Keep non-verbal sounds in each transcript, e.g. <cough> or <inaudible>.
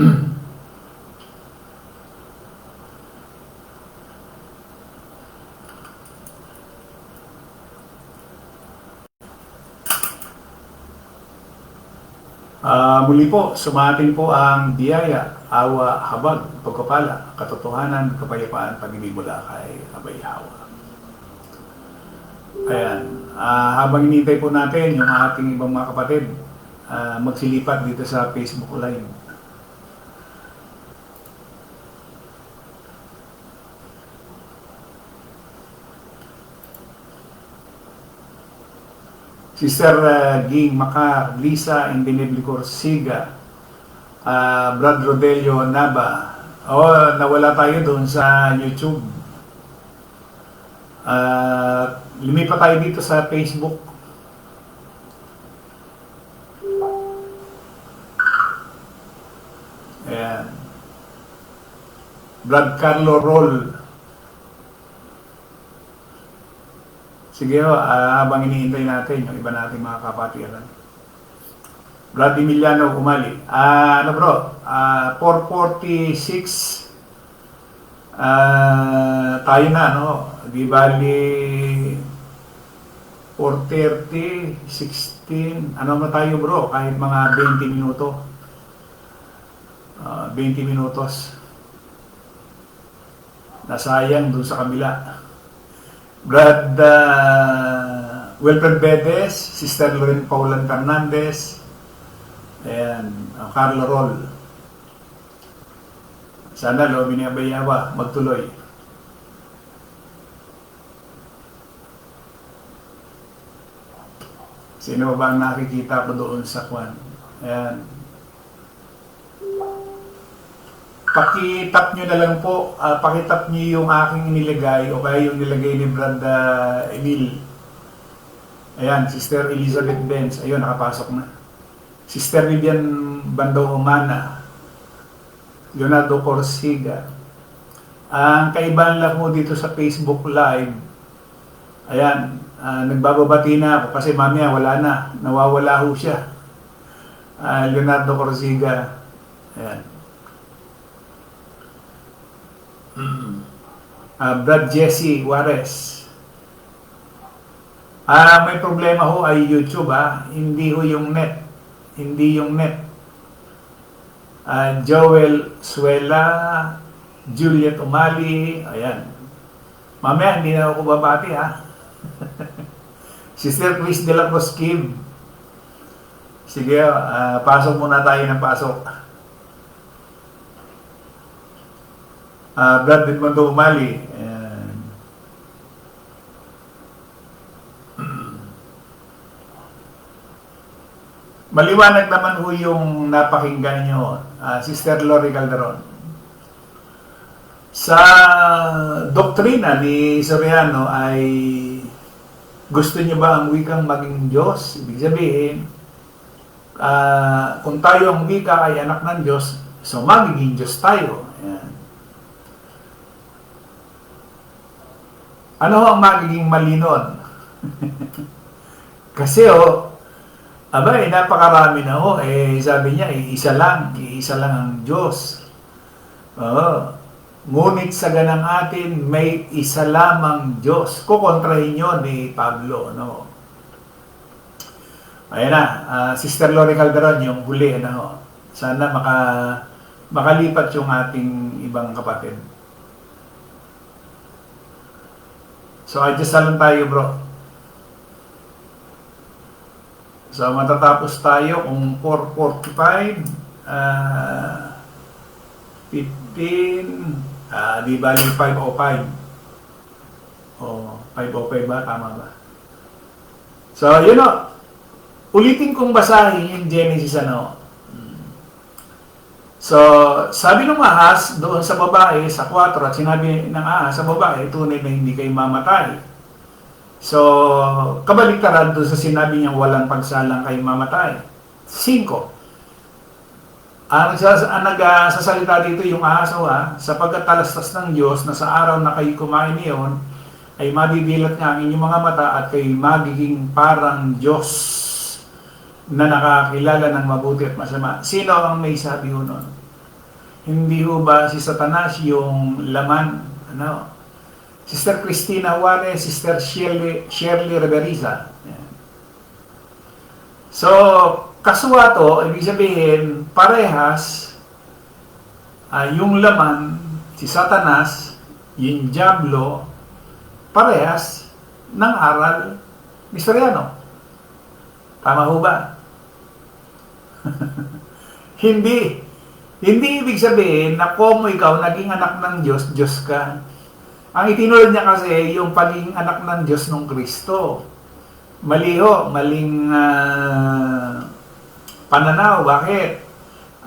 <clears throat> Ah, muli po, sumating po ang biyaya, awa, habag, pagkapala, katotohanan, kapayapaan, pag-ibig kay Abay Hawa. Ayan, ah, habang inintay po natin yung ating ibang mga kapatid, ah, magsilipat dito sa Facebook Live. Sister uh, Ging Makar, Lisa Indiniblicor Siga, uh, Brad Rodelio Naba. Oh, nawala tayo doon sa YouTube. Uh, lumipat tayo dito sa Facebook. Ayan. Brad Carlo Roll. Sige ho, ah, habang iniintay natin yung iba nating mga kapatiran. Brad Emiliano Umali. Ah, ano bro? Ah, 446 ah, tayo na, no? Di bali 430, 16, ano na tayo bro? Kahit mga 20 minuto. Ah, 20 minutos. Nasayang dun sa kabila. Brad uh, Wilfred Bedes, Sister Loren Paulan Fernandez, and uh, Carlo Roll. Sana lo binabayawa magtuloy. Sino ba ang nakikita ko doon sa kwan? Ayan. Pakitap nyo na lang po, ah, pakitap nyo yung aking nilagay o kaya yung nilagay ni Brad ah, Emil. Ayan, Sister Elizabeth Benz. Ayun, nakapasok na. Sister Vivian Bando Humana. Leonardo Corsiga. Ang kaibahan lang mo dito sa Facebook Live, ayan, ah, nagbababati na ako kasi mamaya wala na, nawawala ho siya. Ah, Leonardo Corsiga. Ayan. Ah, Brad Jesse Juarez. Ah, may problema ho ay YouTube ah. Hindi ho yung net. Hindi yung net. Ah, Joel Suela, Juliet Umali, ayan. Mamaya hindi na ako babati <laughs> ha. Sister Chris de la Cruz Kim. Sige, ah, pasok muna tayo ng pasok. Ah, Brad Edmondo Umali. Ayan. <clears throat> Maliwanag naman ho yung napakinggan nyo, ah, Sister Lori Calderon. Sa doktrina ni Soriano ay gusto niyo ba ang wikang maging Diyos? Ibig sabihin, ah, kung tayo ang wika ay anak ng Diyos, so magiging Diyos tayo. Ayan. Ano ang magiging mali nun? <laughs> Kasi oh, aba eh, napakarami na ho. Eh, sabi niya, eh, isa lang, isa lang ang Diyos. Oo. Ngunit sa ganang atin, may isa lamang Diyos. Kukontrahin yun ni Pablo, no? Ayan na, ah, Sister Lori Calderon, yung huli, ano, sana maka, makalipat yung ating ibang kapatid. So, adjust na lang tayo, bro. So, matatapos tayo kung 445, ah, 15, ah, di ba yung 505? O, 505 ba? Tama ba? So, yun o. Ulitin kong basahin yung Genesis ano. So, sabi ng ahas doon sa babae sa 4 at sinabi ng ahas sa babae, tunay na hindi kayo mamatay. So, kabaliktaran doon sa sinabi niyang walang pagsalang kayo mamatay. 5. Ang ang nagsasalita dito yung ahas ha, sapagkat talastas ng Diyos na sa araw na kayo kumain niyon, ay mabibilat nga ang inyong mga mata at kayo magiging parang Diyos na nakakilala ng mabuti at masama. Sino ang may sabi ho nun? Hindi ho ba si Satanas yung laman? Ano? Sister Cristina Juarez, Sister Shirley, Shirley Reveriza. So, kaswato, ibig sabihin, parehas, ah, yung laman, si Satanas, yung Diablo, parehas ng aral misteryano. Tama ho ba? <laughs> hindi. Hindi ibig sabihin na kung ikaw naging anak ng Diyos, Diyos ka. Ang itinulad niya kasi yung pagiging anak ng Diyos ng Kristo. Mali ho, maling ah, pananaw. Bakit?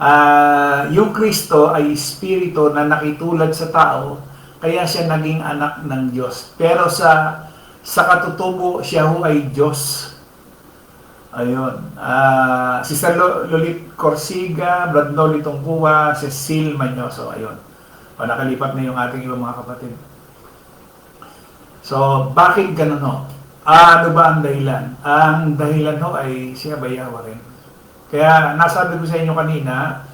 Ah, yung Kristo ay espiritu na nakitulad sa tao, kaya siya naging anak ng Diyos. Pero sa sa katutubo, siya ho ay Diyos. Ayun. Ah, Sister Lo- Lolit Corsiga, Brad Noli Tungkuwa, Cecil Manyoso. Ayun. O, nakalipat na yung ating ibang mga kapatid. So, bakit ganun ho? Ah, ano ba ang dahilan? Ang dahilan ho ay siya bayawa rin. Kaya nasabi ko sa inyo kanina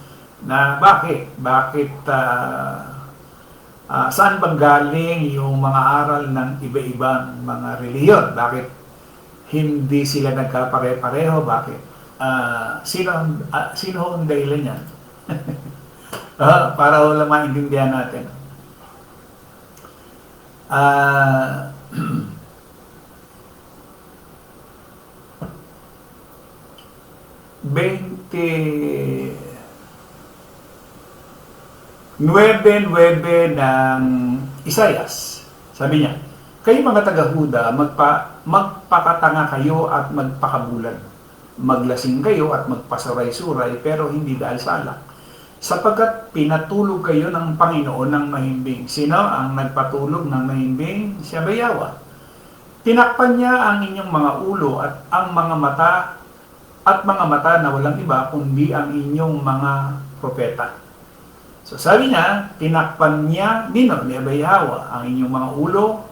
na bakit? Bakit ah, ah, saan bang galing yung mga aral ng iba-ibang mga reliyon? Bakit hindi sila nagkapare-pareho? Bakit? Ah, sino, ah, sino ang dahilan niyan? <laughs> Ah, para lang maintindihan natin. Ah, <clears throat> Bente nuebe nuebe ng Isayas. Sabi niya, kayo mga taga-Huda, magpa, magpakatanga kayo at magpakabulan. Maglasing kayo at magpasuray-suray pero hindi dahil sa alak. Sapagkat pinatulog kayo ng Panginoon ng mahimbing. Sino ang nagpatulog ng mahimbing? Siya bayawa. Tinakpan niya ang inyong mga ulo at ang mga mata at mga mata na walang iba kundi ang inyong mga propeta. So sabi niya, tinakpan niya, nino, ni Abayhawa, ang inyong mga ulo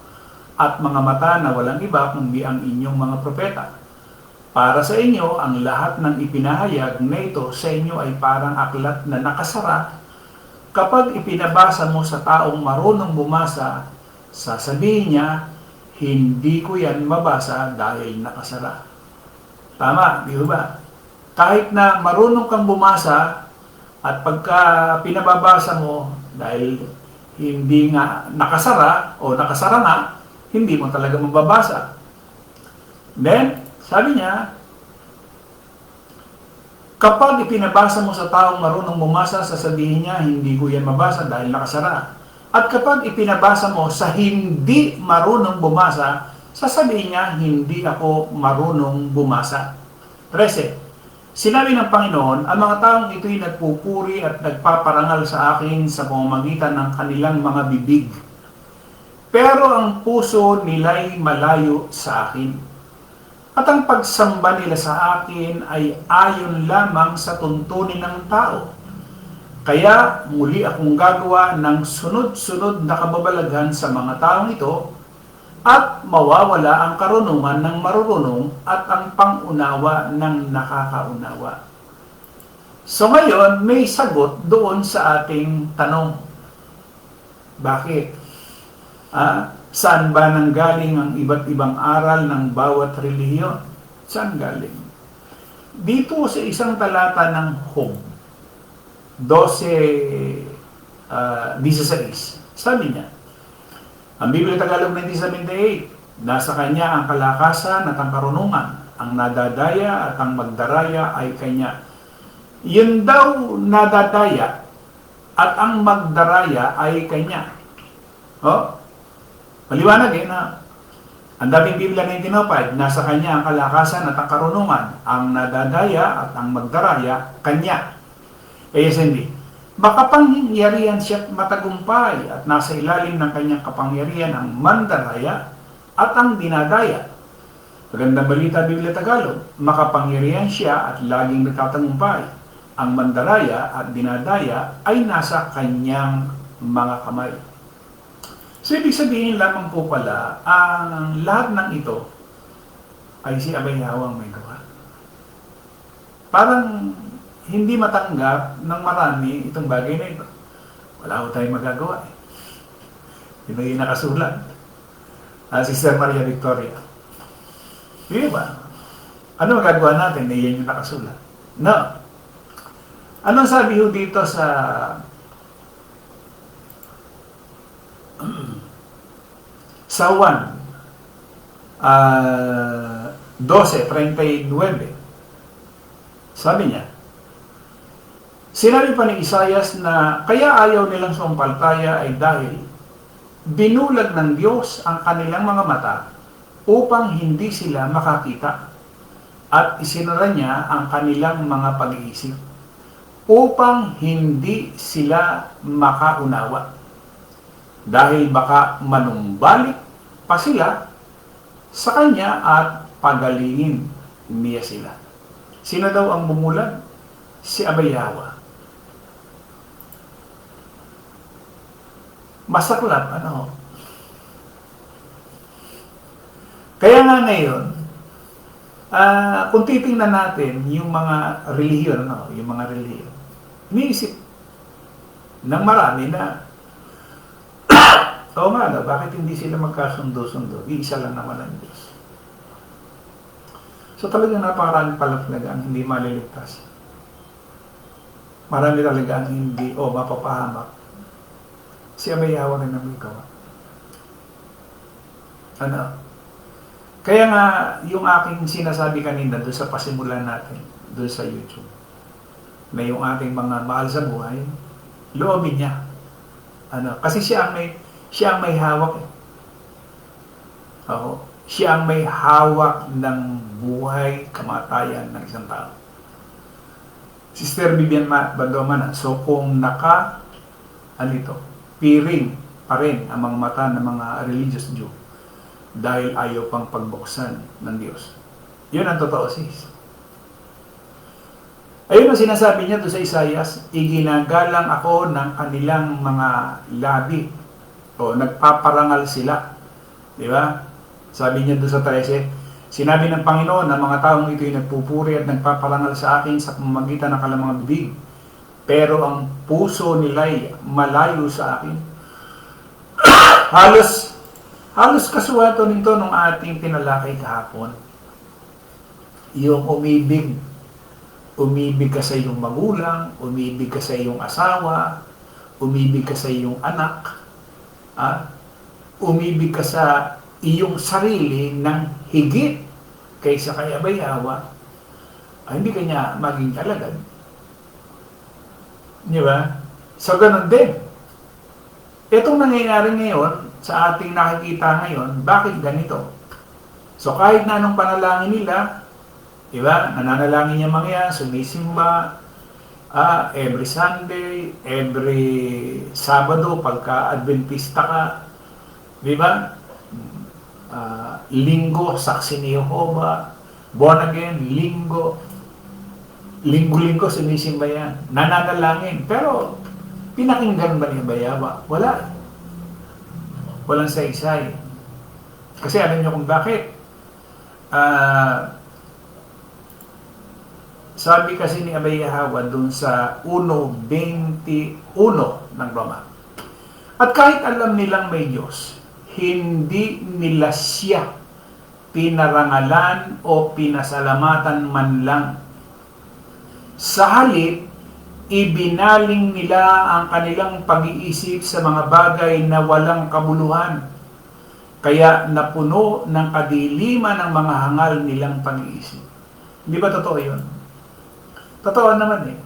at mga mata na walang iba kundi ang inyong mga propeta. Para sa inyo, ang lahat ng ipinahayag na ito sa inyo ay parang aklat na nakasara. Kapag ipinabasa mo sa taong marunong bumasa, sasabihin niya, hindi ko yan mabasa dahil nakasara. Tama, di ba? Kahit na marunong kang bumasa, at pagka pinababasa mo, dahil hindi nga nakasara o nakasara nga, hindi mo talaga mababasa. Then, sabi niya, kapag ipinabasa mo sa taong marunong bumasa, sasabihin niya, hindi ko yan mabasa dahil nakasara. At kapag ipinabasa mo sa hindi marunong bumasa, sasabihin niya, hindi ako marunong bumasa. 13. Sinabi ng Panginoon, ang mga taong ito'y nagpupuri at nagpaparangal sa akin sa pamamagitan ng kanilang mga bibig. Pero ang puso nila'y malayo sa akin. At ang pagsamba nila sa akin ay ayon lamang sa tuntunin ng tao. Kaya muli akong gagawa ng sunod-sunod na kababalaghan sa mga taong ito at mawawala ang karunungan ng marurunong at ang pangunawa ng nakakaunawa. So ngayon, may sagot doon sa ating tanong. Bakit? Ah, saan ba nanggaling ang iba't ibang aral ng bawat relihiyon? Saan galing? Dito sa isang talata ng Job, 12, ah, 16, sabi niya, ang Biblia Tagalog 1978, nasa kanya ang kalakasan at ang karunungan, ang nadadaya at ang magdaraya ay kanya. Yun daw nadadaya at ang magdaraya ay kanya. Oh, maliwanag eh na ang daming Biblia na itinopad, nasa kanya ang kalakasan at ang karunungan, ang nadadaya at ang magdaraya, kanya. Eh, yes, hindi. Makapangyarihan siya at matagumpay at nasa ilalim ng kanyang kapangyarihan ang mandaraya at ang dinadaya. Magandang balita Biblia Tagalog, makapangyarihan siya at laging nagtatagumpay. Ang mandaraya at dinadaya ay nasa kanyang mga kamay. So, ibig sabihin lamang po pala, ang lahat ng ito ay si Abayhawa ang may gawa. Parang hindi matanggap ng marami itong bagay na ito. wala ko tayong magagawa eh. Yun ang yung nakasulat. Ah, Sister Maria Victoria. Di ba? Ano magagawa natin? Eh, yan yung nakasulat. No. Anong sabi ho dito sa <clears throat> sa 1 ah 12:39 sabi niya Sinabi pa ni Isayas na kaya ayaw nilang sumampaltaya ay dahil binulag ng Diyos ang kanilang mga mata upang hindi sila makakita at isinara niya ang kanilang mga pag-iisip upang hindi sila makaunawa. Dahil baka manumbalik pa sila sa kanya at pagalingin niya sila. Sino daw ang bumulag? Si Abayawa. Masaklap, ano? Kaya nga ngayon, ah kung titingnan natin yung mga relihiyon, ano, yung mga relihiyon, iniisip ng marami na Oo nga, no? bakit hindi sila magkasundo-sundo? Iisa lang naman ang Diyos. So talagang napakarami pala talaga ang hindi maliligtas. Marami talaga ang hindi, o oh, mapapahamak. Si Amayawa rin ang may. Ano? Kaya nga, yung aking sinasabi kanina doon sa pasimulan natin, doon sa YouTube, na yung ating mga mahal sa buhay, loobin niya. Ano? Kasi siya ang may, siya ang may hawak. Eh. Oo. Siya ang may hawak ng buhay, kamatayan ng isang tao. Sister Vivian Bandoman, so kung naka, ano ito, piring pa rin ang mga mata ng mga religious Jew dahil ayaw pang pagbuksan ng Diyos. Yun ang totoo sis. Ayun ang sinasabi niya to sa Isayas, iginagalang ako ng kanilang mga labi o nagpaparangal sila. Di ba? Sabi niya doon sa 13, sinabi ng Panginoon na mga taong ito'y nagpupuri at nagpaparangal sa akin sa pamamagitan ng kalang mga bibig. Pero ang puso nila'y malayo sa akin. <coughs> halos, halos kasuwato nito nung ating tinalakay kahapon. Yung umibig. Umibig ka sa iyong magulang, umibig ka sa iyong asawa, umibig ka sa iyong anak, ah, umibig ka sa iyong sarili ng higit kaysa kay Abayawa, ay hindi kanya maging kalagad. Di ba? So, ganun din. Itong nangyayari ngayon, sa ating nakikita ngayon, bakit ganito? So, kahit na anong panalangin nila, di ba? Nananalangin niya mga yan, sumisimba, ah, every Sunday, every Sabado, pagka Adventista ka, di ba? Ah, linggo, saksi ni Jehovah, born again, linggo, linggo-linggo sinisimba yan. Nananalangin. Pero, pinakinggan ba ni Bayaba? Wala. Walang saysay. Kasi alam niyo kung bakit. Ah, sabi kasi ni Abayahawa dun sa 1.21 ng Roma. At kahit alam nilang may Diyos, hindi nila siya pinarangalan o pinasalamatan man lang sa halip, ibinaling nila ang kanilang pag-iisip sa mga bagay na walang kabuluhan. Kaya napuno ng kadiliman ang mga hangal nilang pag-iisip. Hindi ba totoo yun? Totoo naman eh.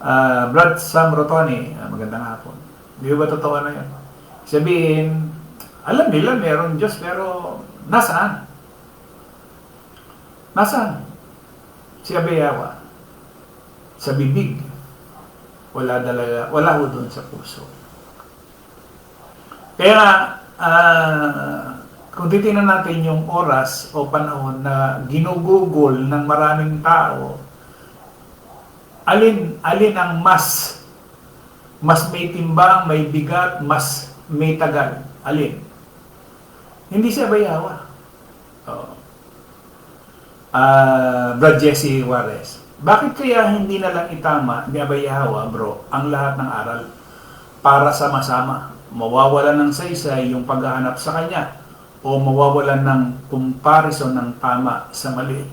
Uh, Brad Sam Rotoni, uh, magandang hapon. Di ba totoo na yun? Sabihin, alam nila meron Diyos pero nasaan? Nasaan? si Abayawa sa bibig wala talaga wala ho doon sa puso kaya uh, kung titingnan natin yung oras o panahon na ginugugol ng maraming tao alin alin ang mas mas may timbang, may bigat, mas may tagal. Alin? Hindi siya bayawa. Oh uh, Brad Jesse Juarez. Bakit kaya hindi na lang itama ni Abayawa, bro, ang lahat ng aral para sama-sama? Mawawalan ng saysay yung paghahanap sa kanya o mawawalan ng comparison ng tama sa mali.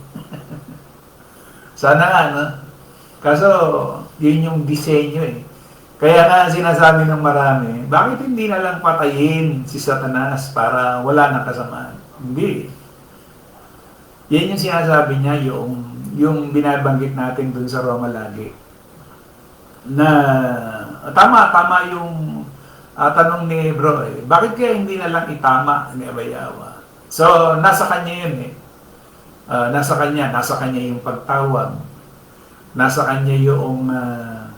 Sana nga, no? Kaso, yun yung disenyo eh. Kaya nga sinasabi ng marami, bakit hindi na lang patayin si Satanas para wala nang kasamaan? Hindi. Yan yung sinasabi niya, yung, yung binabanggit natin dun sa Roma lagi. Na, tama, tama yung ah, tanong ni bro eh, bakit kaya hindi na lang itama ni Abayawa? So, nasa kanya yun eh. Ah, nasa kanya, nasa kanya yung pagtawag. Nasa kanya yung ah,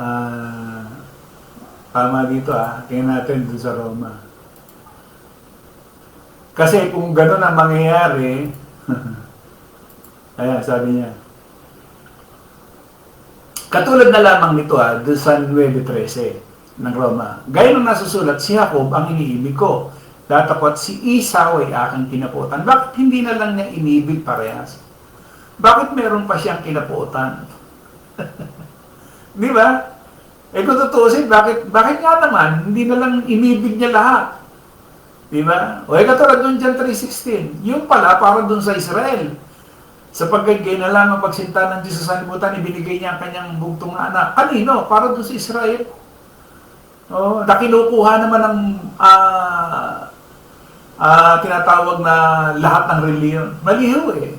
ah, tama dito ah, tingnan natin dun sa Roma. Kasi kung gano'n ang mangyayari, <laughs> ayan, sabi niya, Katulad na lamang nito ah, doon sa 9.13 ng Roma. Gaya ng nasusulat, si Jacob ang iniibig ko. Datapot si Esau ay aking kinaputan. Bakit hindi na lang niya inibig parehas? Bakit meron pa siyang kinaputan? <laughs> Di ba? Eh kung tutusin, bakit, bakit nga naman, hindi na lang inibig niya lahat? Di ba? O eh katulad doon dyan 3.16, yung pala para doon sa Israel. Sapagkat gay na lang ang pagsinta ng Diyos sa sanlibutan, ibinigay niya ang kanyang bugtong na anak. Kanino? Para doon sa Israel. Oh, na kinukuha naman ng ah ah, tinatawag na lahat ng reliyon. Maliho eh.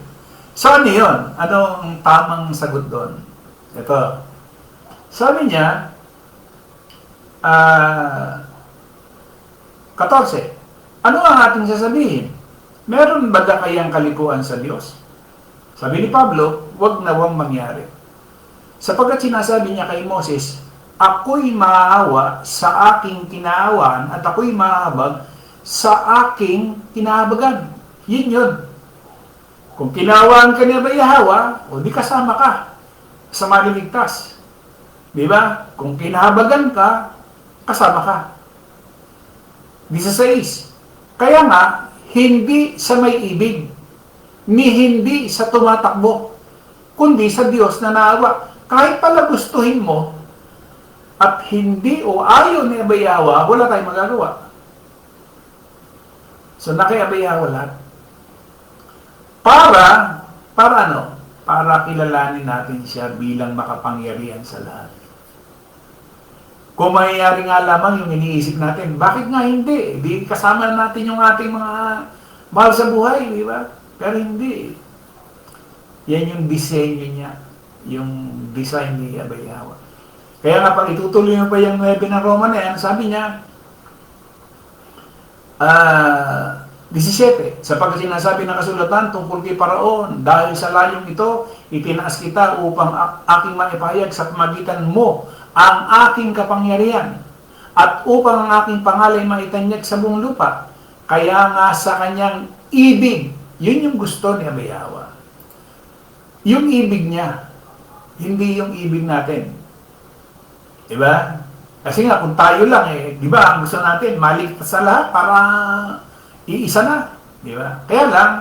So ano yun? Anong tamang sagot doon? Ito. Sabi niya, ah 14. Ano ang ating sasabihin? Meron ba kayang kalikuan sa Diyos? Sabi ni Pablo, wag nawang mangyari. Sapagkat sinasabi niya kay Moses, ako'y maawa sa aking kinaawaan at ako'y mahabag sa aking kinahabagan. Yun yun. Kung kinawaan ka niya ba Yahawa, o di kasama ka sa maliligtas. Di ba? Kung kinahabagan ka, kasama ka. 16. Kaya nga, hindi sa may ibig, ni hindi sa tumatakbo, kundi sa Diyos na naawa. Kahit pala gustuhin mo, at hindi o ayaw ni Abayawa, wala tayong magagawa. So, nakiabayawa lahat. Para, para ano? Para kilalanin natin siya bilang makapangyarihan sa lahat. Kung mangyayari nga lamang yung iniisip natin, bakit nga hindi? Di kasama natin yung ating mga mahal sa buhay, di ba? Pero hindi. Yan yung disenyo niya. Yung design ni Abayawa. Kaya nga pag itutuloy mo pa yung 9 ng Roma na yan, sabi niya, ah, 17, sapagkat sinasabi ng kasulatan tungkol kay Paraon, dahil sa layong ito, itinaas kita upang aking maipahayag sa pamagitan mo ang aking kapangyarihan at upang ang aking pangalan maitanyag sa buong lupa. Kaya nga sa kanyang ibig, yun yung gusto ni Abayawa. Yung ibig niya, hindi yung ibig natin. Diba? Kasi nga, kung tayo lang eh, di ba, ang gusto natin, maligtas sa lahat para iisa na. Di ba? Kaya lang,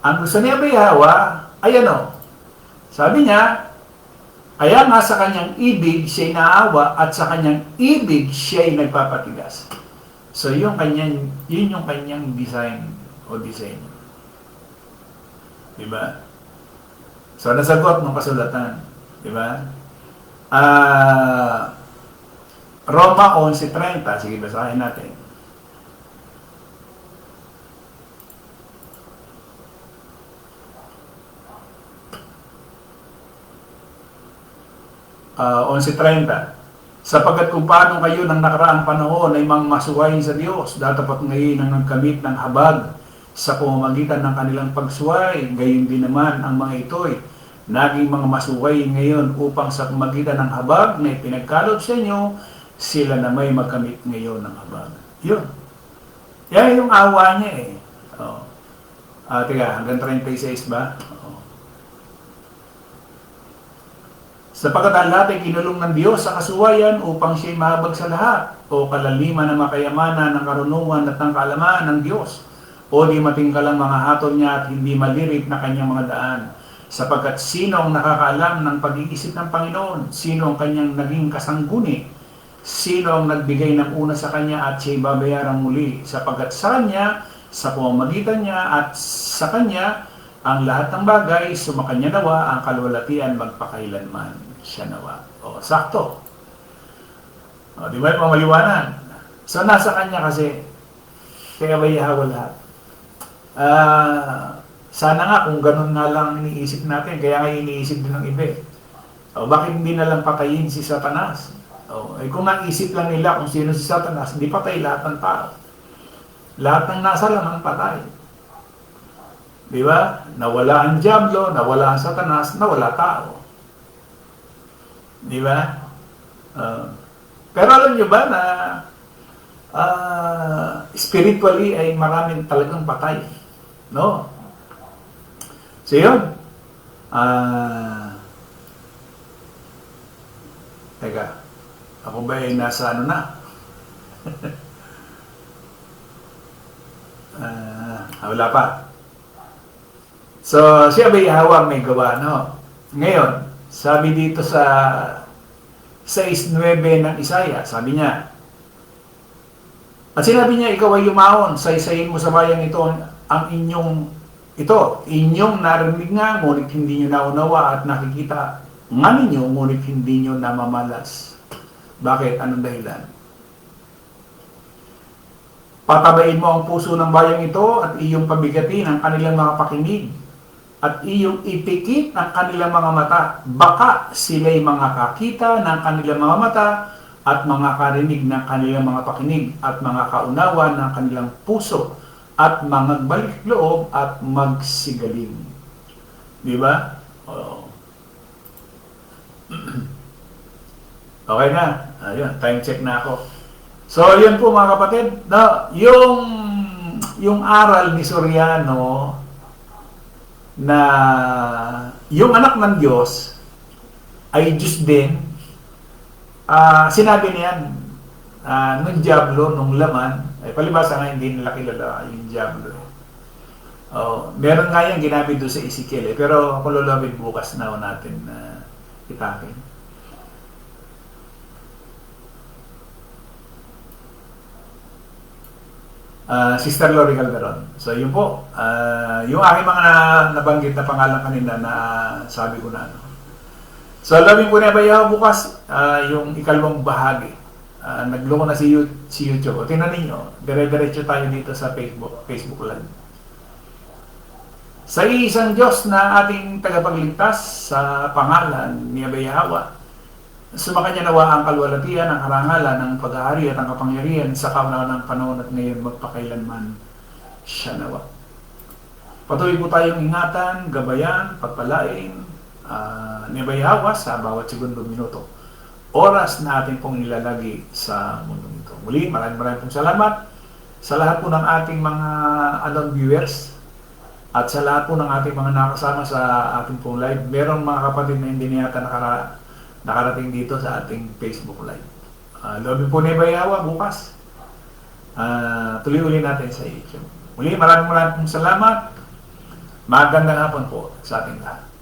ang gusto ni Abayawa, ay ano, sabi niya, kaya nga sa kanyang ibig siya'y naawa at sa kanyang ibig siya'y nagpapatigas. So yung kanyang, yun yung kanyang design o disenyo. Diba? So nasagot ng kasulatan. Diba? Ah, Roma 11.30. Sige, basahin natin. uh, 11.30 sapagkat kung paano kayo ng nakaraang panahon ay mang masuwayin sa Diyos, datapat ngayon ang nagkamit ng habag sa pamamagitan ng kanilang pagsuway, gayon din naman ang mga ito'y naging mga masuway ngayon upang sa pamamagitan ng habag na ipinagkaloob sa inyo, sila na may magkamit ngayon ng habag. Yun. Yan yung awa niya eh. Oh. Ah, tiga, hanggang 36 ba? Oh. Sapagat ang lahat ay kinulong ng Diyos sa kasuwayan upang siya'y mahabag sa lahat o kalaliman ng makayamanan ng karunungan at ng kaalaman ng Diyos o di matingkalang mga hatol niya at hindi malirit na kanyang mga daan Sapagkat sino ang nakakaalam ng pag-iisip ng Panginoon? Sino ang kanyang naging kasangguni? Sino ang nagbigay ng una sa kanya at siya babayarang muli? Sapagkat sa kanya, sa pamamagitan niya at sa kanya, ang lahat ng bagay, sumakanya nawa ang kalwalatian magpakailanman siya nawa. O, sakto. O, di ba yung maliwanag? So, nasa kanya kasi, kaya ba ihawa lahat? Ah, sana nga kung ganun nga lang iniisip natin, kaya nga iniisip din ng iba. eh. O, bakit hindi na lang patayin si Satanas? O, eh, kung naisip lang nila kung sino si Satanas, hindi patay lahat ng tao. Lahat ng nasa lamang patay. Di ba? Nawala ang Diablo, nawala ang Satanas, nawala tao. Di ba? Ah, pero alam nyo ba na ah, spiritually ay maraming talagang patay. No? So. Ah, teka. Ako ba ay nasa ano na? <laughs> Ah, wala pa. So, siya ba ihawang may gawa, no? Ngayon, sabi dito sa 6.9 ng Isaya, sabi niya, at sinabi niya, ikaw ay yumaon, saysayin mo sa bayang ito ang inyong, ito, inyong narinig nga, ngunit hindi nyo naunawa at nakikita nga ninyo, ngunit hindi nyo namamalas. Bakit? Anong dahilan? Patabain mo ang puso ng bayang ito at iyong pabigatin ang kanilang mga pakinig at iyong ipikit ang kanilang mga mata. Baka sila'y mga kakita ng kanilang mga mata at mga karinig ng kanilang mga pakinig at mga kaunawa ng kanilang puso at mga balik loob at magsigaling. Di ba? Oo. <clears throat> okay na. Ayun, time check na ako. So, yun po mga kapatid. No, yung, yung aral ni Soriano na yung anak ng Diyos ay Diyos din, ah sinabi niyan, ah nung Diablo, nung laman, ay palibasa nga hindi nila kilala yung Diablo. Oh, meron nga yan ginamit doon sa Ezekiel eh, pero kung lulawin bukas na natin na itakin. Ah, Sister Lori Calderon. So, yun po. Ah, yung aking mga na- nabanggit na pangalan kanina na sabi ko na ano. So, alamin ko na ba yung bukas ah, yung ikalawang bahagi. Ah, nagloko na si, You- si YouTube. O, tingnan ninyo. Dire-diretso tayo dito sa Facebook, Facebook Live. Sa isang Diyos na ating tagapagligtas sa pangalan ni Abayahawa, Sumakanya nawa ang kalwalatian, ang karangalan, ang pag-aari at ang kapangyarihan sa kaunaan ng panahon at ngayon magpakailanman siya nawa. Patuloy po tayong ingatan, gabayan, pagpalain, uh, nibayawa sa bawat segundo minuto. Oras na ating pong nilalagi sa mundo ito. Muli, maraming maraming pong salamat sa lahat po ng ating mga anon viewers at sa lahat po ng ating mga nakasama sa ating pong live. Merong mga kapatid na hindi niya nakara nakarating dito sa ating Facebook Live. Uh, Lobby po ni Bayawa bukas. Uh, tuloy uli natin sa YouTube. Muli, maraming maraming salamat. Magandang hapon po sa ating lahat.